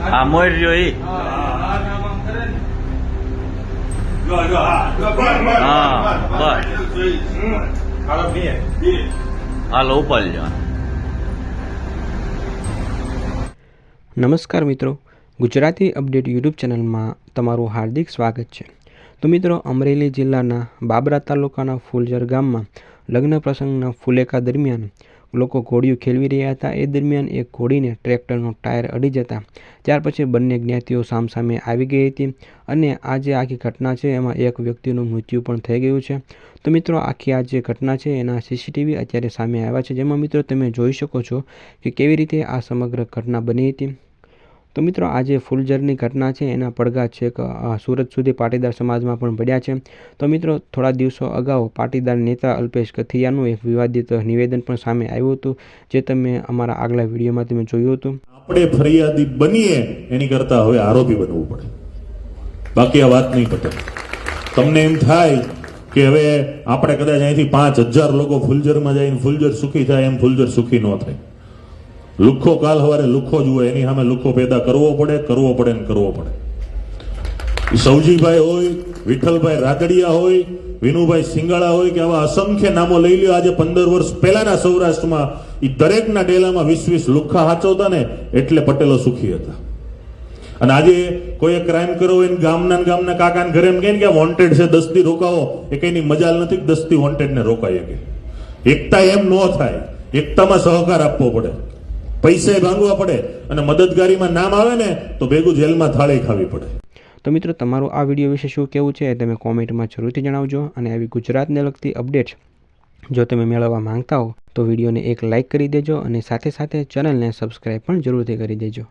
આ મોર ઈ. નમસ્કાર મિત્રો. ગુજરાતી અપડેટ યુટ્યુબ ચેનલમાં તમારું હાર્દિક સ્વાગત છે. તો મિત્રો, અમરેલી જિલ્લાના બાબરા તાલુકાના ફૂલજર ગામમાં લગ્ન પ્રસંગના ફુલેકા દરમિયાન લોકો ઘોડીઓ ખેલવી રહ્યા હતા. એ દરમિયાન એક ઘોડીને ટ્રેક્ટરનો ટાયર અડી જતા. ત્યાર પછી બંને જ્ઞાતિઓ સામસામે આવી ગઈ હતી અને આ જે આખી ઘટના છે, એમાં એક વ્યક્તિનું મૃત્યુ પણ થઈ ગયું છે. તો મિત્રો, આખી આ જે ઘટના છે, એના સીસીટીવી અત્યારે સામે આવ્યા છે. જેમાં મિત્રો, તમે જોઈ શકો છો કે કેવી રીતે આ સમગ્ર ઘટના બની હતી. તો મિત્રો, આ જે ફૂલઝરની ઘટના છે, એના પડઘા છેક સુરત સુધી પાટીદાર સમાજમાં પણ પડ્યા છે. તો મિત્રો, થોડા દિવસો અગાઉ પાટીદાર નેતા અલ્પેશ કથિયાનું એક વિવાદિત નિવેદન પણ સામે આવ્યું હતું, જે તમે અમારા આગલા વિડીયોમાં તમે જોયું હતું. આપણે ફરિયાદી બનીએ, એની કરતા હવે આરોપી બનવું પડે. બાકી આ વાત નહીં પતે. તમને એમ થાય કે હવે આપણે કદાચ અહીંથી પાંચ હજાર લોકો ફૂલઝરમાં જઈને ફૂલઝર સુખી થાય, એમ ફૂલઝર સુખી ન થાય. લુખ્ખો કાલ હવારે લુખ્ખો જ હોય, એની સામે લુખ્ખો પેદા કરવો પડે કરવો પડે ને કરવો પડે. સૌજીભાઈ હોય, વિઠ્ઠલભાઈ રાદડિયા હોય, વિનુભાઈ સિંગાળા હોય કે આવા અસંખ્ય નામો લઈ લ્યો. આજે પંદર વર્ષ પહેલાના સૌરાષ્ટ્રમાં ઈ દરેકના ડેલામાં વીસ વીસ લુખ્ખા હાચવતા ને એટલે પટેલો સુખી હતા. અને આજે કોઈ ક્રાઇમ કર્યો હોય ગામના ગામના કાકાને ઘરે એમ કહે કે વોન્ટેડ છે, દસથી રોકાવો. એ કઈની મજાલ નથી દસ્તી વોન્ટેડ ને રોકાય કે. એકતા એમ ન થાય. એકતામાં સહકાર આપવો પડે. પૈસે ભાંગવા પડે અને મદદગારીમાં નામ આવે ને તો ભેગું જેલમાં થાળી ખાવી પડે. તો મિત્રો, તમારું આ વીડિયો વિશે શું કહેવું છે તમે કોમેન્ટમાં જરૂરથી જણાવજો અને આવી ગુજરાતને લગતી અપડેટ્સ જો તમે મેળવવા માંગતા હો તો વિડીયોને એક લાઇક કરી દેજો અને સાથે સાથે ચેનલને સબસ્ક્રાઈબ પણ જરૂરથી કરી દેજો.